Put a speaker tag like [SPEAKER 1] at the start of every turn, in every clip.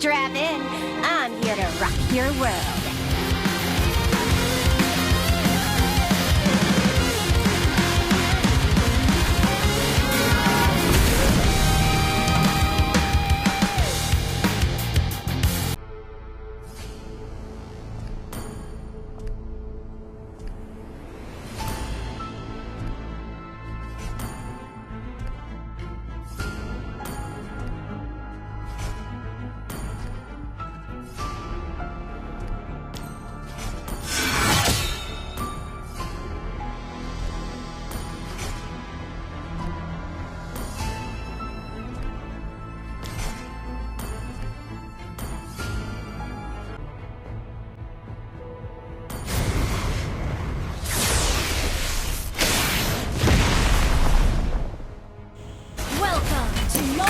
[SPEAKER 1] Strap in. I'm here to rock your world.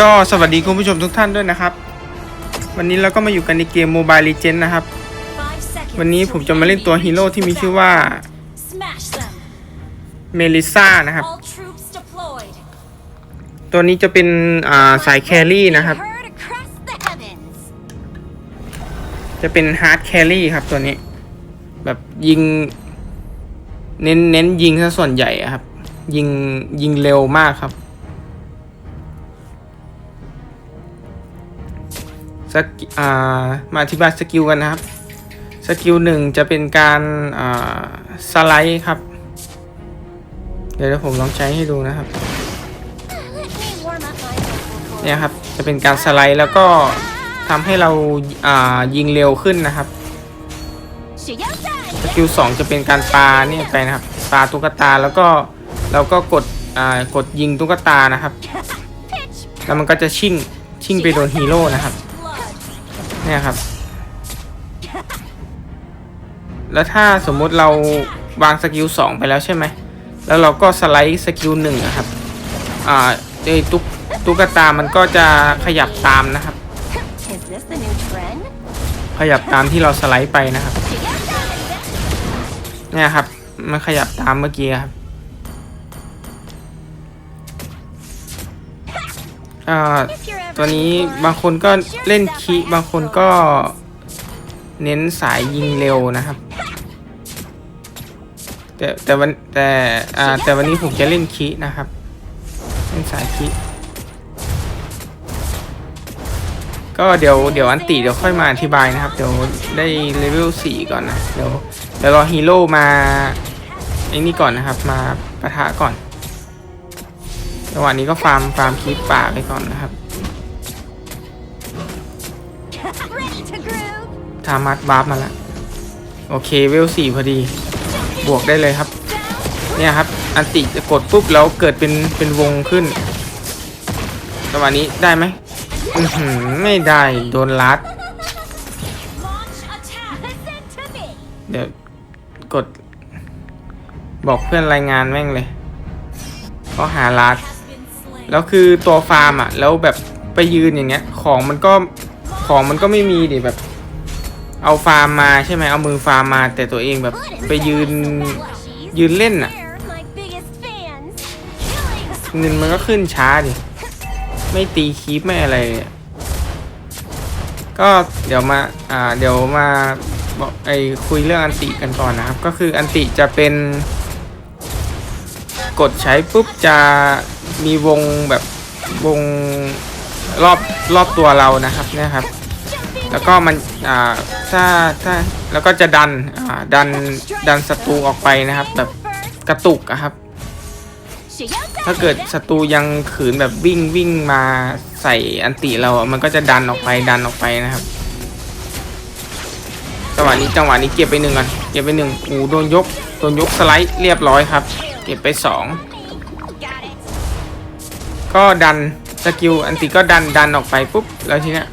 [SPEAKER 2] ก็สวัสดีคุณผู้ชมทุกท่านด้วยนะครับ วันนี้เราก็มาอยู่กันในเกม Mobile Legends นะครับ วันนี้ผมจะมาเล่นตัวฮีโร่ที่มีชื่อว่าเมลิซ่านะครับ ตัวนี้จะเป็นอ่าสายแครี่นะครับ จะเป็นฮาร์ดแครี่ครับตัวนี้ แบบยิง เน้นเน้นยิงซะส่วนใหญ่ครับ ยิงยิงเร็วมากครับ กอ่ามาอธิบายสกิลกันนะครับ สกิลหนึ่งจะเป็นการอ่าสไลด์ครับ เดี๋ยวผมลองใช้ให้ดูนะครับเนี่ยครับจะเป็นการสไลด์แล้วก็ทำให้เราอ่ายิงเร็วขึ้นนะครับสกิลสองจะเป็นการปาเนี่ยไปนะครับปาตุ๊กตาแล้วก็เราก็กดอ่ากดยิงตุ๊กตานะครับ แล้วมันก็จะชิ่งชิ่งไปโดนฮีโร่นะครับ เนี่ยครับ แล้วถ้าสมมุติเราวางสกิลสองไปแล้วใช่ไหม แล้วเราก็สไลด์สกิลหนึ่งอะครับ อ่าไอ้ตุ๊กตุ๊กตามันก็จะขยับตามนะครับ ขยับตามที่เราสไลด์ไปนะครับ เนี่ยครับ มันขยับตามเมื่อกี้ครับอ่า ตัวนี้บางคนก็เล่นคีบางคนก็เน้นสายยิงเร็วนะครับ แต่แต่วันแต่อ่าแต่วันนี้ผมจะเล่นคีนะครับ เล่นสายคีก็เดี๋ยวเดี๋ยวอันติเดี๋ยวค่อยมาอธิบายนะครับ เดี๋ยวได้เลเวลสี่ก่อนนะ เดี๋ยวเดี๋ยวรอฮีโร่มาไอ้นี่ก่อนนะครับ มาปะทะก่อนจังหวะนี้ก็ฟาร์มฟาร์มคีป่าไปก่อนนะครับ ทามัดบาร์ฟมาแล้วโอเคเวลสี่พอดี บวกได้เลยครับ เนี่ยครับ อันติจะกดปุ๊บแล้วเกิดเป็นเป็นวงขึ้นจังหวะนี้ได้ไหมไม่ได้โดนลัด เดี๋ยวกด บอกเพื่อนรายงานแม่งเลยก็หาลัด แล้วคือตัวฟาร์มอะ แล้วแบบไปยืนอย่างเงี้ย ของมันก็ของมันก็ไม่มีดิแบบ เอาฟาร์มมาใช่ไหมเอามือฟาร์มมา แต่ตัวเองแบบไปยืนยืนเล่นอะเงินมันก็ขึ้นช้าดิ ไม่ตีคีปไม่อะไร ก็เดี๋ยวมาอ่าเดี๋ยวมาบอกไอคุยเรื่องอันติกันก่อนนะครับ ก็คืออันติจะเป็น กดใช้ปุ๊บจะมีวงแบบวงรอบรอบตัวเรานะครับเนี่ยครับ แล้วก็มันอ่าถ้าถ้าแล้วก็จะดันอ่าดันดันศัตรูออกไปนะครับ แบบกระตุกอะครับ ถ้าเกิดศัตรูยังขืนแบบวิ่งวิ่งมาใส่อันติเราอะมันก็จะดันออกไปดันออกไปนะครับจังหวะนี้จังหวะนี้เก็บไปหนึ่งก่อนเก็บไปหนึ่งอูโดนยกโดนยกสไลด์เรียบร้อยครับ เก็บไปสองก็ดันสกิลอันติก็ดันดันออกไปปุ๊บแล้วทีเนี้ย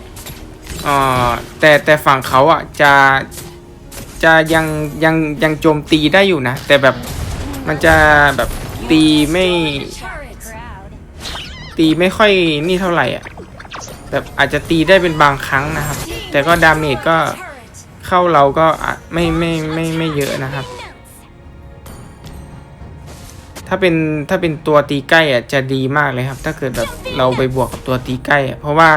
[SPEAKER 2] อ่อแต่แต่ฝั่งเขาอะจะจะยังยังยังโจมตีได้อยู่นะ แต่แบบมันจะแบบตีไม่ตีไม่ค่อยนี่เท่าไหร่อะแบบอาจจะตีได้เป็นบางครั้งนะครับ แต่ก็ดาเมจก็เข้าเราก็ไม่ไม่ไม่ไม่เยอะนะครับ ถ้าเป็นถ้าเป็นตัวตีใกล้อะจะดีมากเลยครับ ถ้าเกิดแบบเราไปบวกกับตัวตีใกล้อะเพราะว่า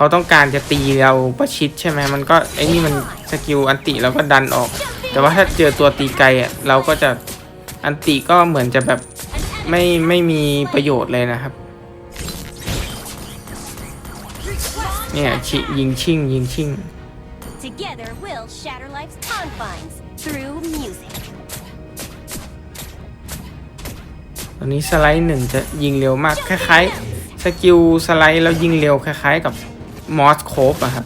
[SPEAKER 2] เขาต้องการจะตีเราประชิดใช่ไหมมันก็ไอ้นี่มันสกิลอันติเราก็ดันออก แต่ว่าถ้าเจอตัวตีไกลอะเราก็จะอันติก็เหมือนจะแบบไม่ไม่มีประโยชน์เลยนะครับ เนี่ยชิยิงชิ่งยิงชิ่ง
[SPEAKER 1] Together we'll shatter life's confines through music.
[SPEAKER 2] ตอนนี้สไลด์หนึ่งจะยิงเร็วมากคล้ายๆสกิลสไลด์แล้วยิงเร็วคล้ายๆกับ มอสโคฟอะครับ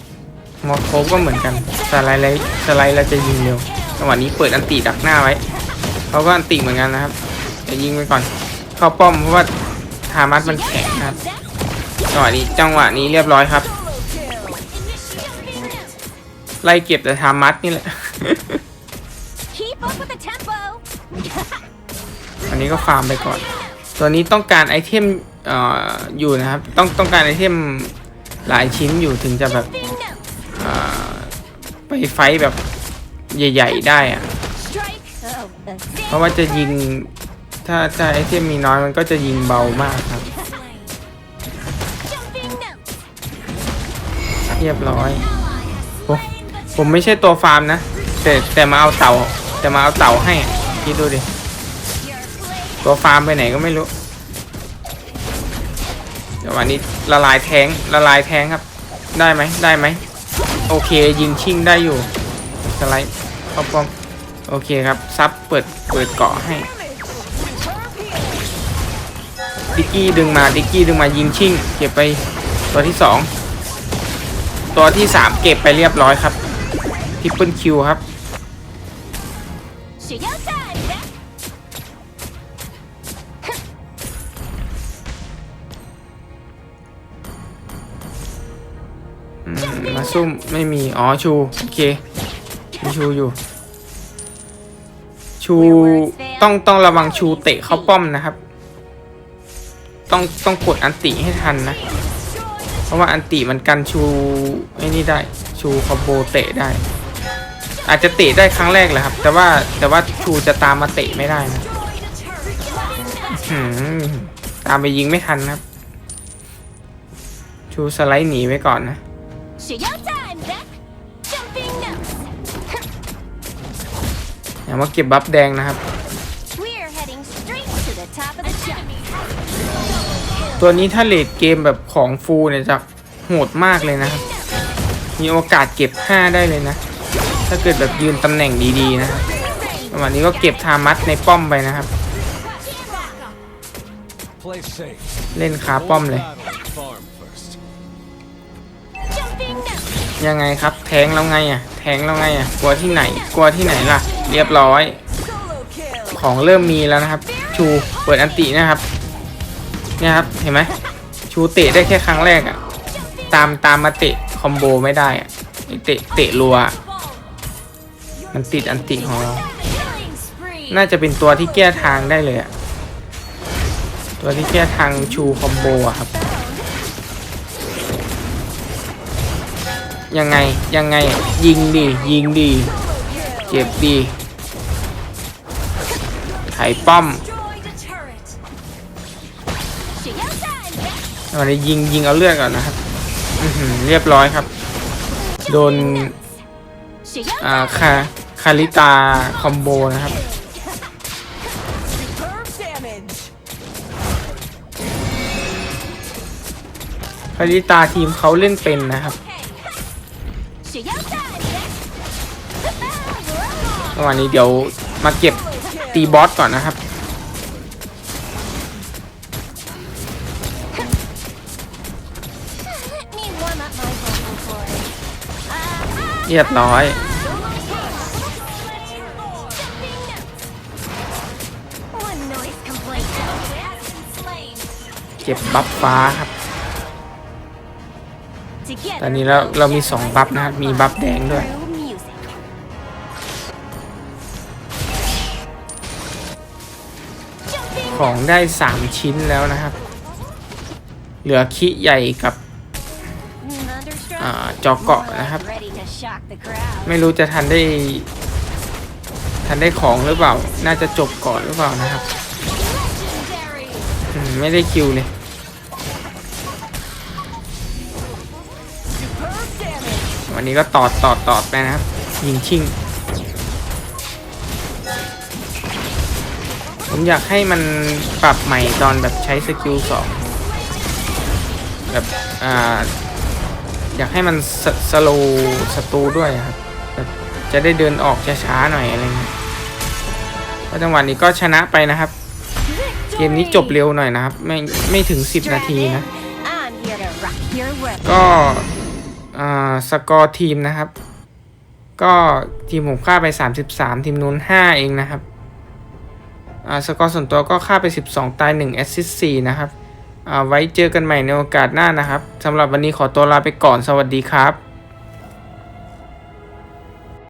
[SPEAKER 2] มอสโคฟก็เหมือนกันสไลด์แล้วสไลด์แล้วจะยิงเร็วจังหวะนี้เปิดอันติดักหน้าไว้เขาก็อันติเหมือนกันนะครับแต่ยิงไปก่อน เข้าป้อมเพราะว่าทามัสมันแข็งนะครับจังหวะนี้จังหวะนี้เรียบร้อยครับ ไล่เก็บแต่ทามัสนี่แหละ
[SPEAKER 1] Keep up with the tempo.
[SPEAKER 2] อันนี้ก็ฟาร์มไปก่อน ตัวนี้ต้องการไอเทมเอ่ออยู่นะครับ ต้องต้องการไอเทม หลายชิ้นอยู่ถึงจะแบบไปไฟแบบใหญ่ ๆ ได้อะเพราะว่าจะยิงถ้าถ้าไอเทมมีน้อยมันก็จะยิงเบามากครับ เรียบร้อยผมผมไม่ใช่ตัวฟาร์มนะ แต่แต่มาเอาเต่าแต่มาเอาเต่าให้อะคิดดูดิ ตัวฟาร์มไปไหนก็ไม่รู้ เดี๋ยววันนี้ละลายแทงละลายแทงครับ ได้ไหมได้ไหมโอเคยิงชิ่งได้อยู่สไลด์เข้าป้อมโอเคครับซับเปิดเปิดเกาะให้ดิกกี้ดึงมาดิกกี้ดึงมายิงชิ่ง เก็บไปตัวที่สองตัวที่สามเก็บไปเรียบร้อยครับทิปเปิลคิวครับ มาซุ่มไม่มี อ๋อ ชู โอเค มีชูอยู่ ชูต้องต้องระวังชูเตะเข้าป้อมนะครับ ต้องต้องกดอันติให้ทันนะ เพราะว่าอันติมันกันชูไอ้นี่ได้ ชูคอมโบเตะได้ อาจจะเตะได้ครั้งแรกแหละครับ แต่ว่าแต่ว่าชูจะตามมาเตะไม่ได้นะตามไปยิงไม่ทันครับ ชูสไลด์หนีไว้ก่อนนะ
[SPEAKER 1] Shiyo time. Back. Jumping nose.
[SPEAKER 2] อย่ามาเก็บบัฟแดงนะครับ
[SPEAKER 1] We're heading straight to the top of the jump.
[SPEAKER 2] ตัวนี้ถ้าเลดเกมแบบของฟูลเนี่ยจะโหดมากเลยนะครับ มีโอกาสเก็บ 5 ได้เลยนะ ถ้าเกิดแบบยืนตำแหน่งดีๆนะครับวันนี้ก็เก็บทามัสในป้อมไปนะครับ
[SPEAKER 3] Play safe.
[SPEAKER 2] เล่นคาป้อมเลย
[SPEAKER 3] Battle
[SPEAKER 2] ยังไงครับ แทงแล้วไงอะ แทงแล้วไงอะ กลัวที่ไหน กลัวที่ไหนล่ะ เรียบร้อย ของเริ่มมีแล้วนะครับ ชูเปิดอันตินะครับ เนี่ยครับ เห็นไหม ชูเตะได้แค่ครั้งแรกอะ ตามตามมาเตะคอมโบไม่ได้อะ เตะเตะรัวอะมันติดอันติของเรา น่าจะเป็นตัวที่แก้ทางได้เลยอะ ตัวที่แก้ทางชูคอมโบอะครับ ยังไงยังไงยิงดียิงดีเจ็บดีไถป้อมวันนี้ยิงยิงเอาเลือดก่อนนะครับเรียบร้อยครับ โดนอ่าคาคาริตาคอมโบนะครับคาริตาทีมเขาเล่นเป็นนะครับ
[SPEAKER 1] จังห
[SPEAKER 2] วะนี้เดี๋ยวมาเก็บตีบอสก่อนนะครับ เรียบร้อย เก็บบัฟฟ้าครับ ตอนนี้เราเรามีสองบัฟนะครับ มีบัฟแดงด้วย ของได้สามชิ้นแล้วนะครับ เหลือคิใหญ่กับอจอเกาะนะครับ ไม่รู้จะทันได้ ทันได้ของหรือเปล่า น่าจะจบก่อนหรือเปล่านะครับ ไม่ได้คิวเลย นนี้ก็ตอดตอดตอดไปนะครับ ยิงชิงผมอยากให้มันปรับใหม่ตอนแบบใช้สกิลสองแบบอ่าอยากให้มันสสโลสตูด้วยครับแบบจะได้เดินออกช้าๆหน่อยอะไรเงี้ยเพราะจังหวะนี้ก็ชนะไปนะครับ เกมนี้จบเร็วหน่อยนะครับ ไม่ไม่ถึง 10 นาทีนะ ก็ สกอร์ทีมนะครับ ก็ทีมผมฆ่าไป 33 ทีมนู้น 5 เองนะครับสกอร์ส่วนตัวก็ฆ่าไป 12 ตาย1แอสซิสต์4นะครับไว้เจอกันใหม่ในโอกาสหน้านะครับสำหรับวันนี้ขอตัวลาไปก่อนสวัสดีครับ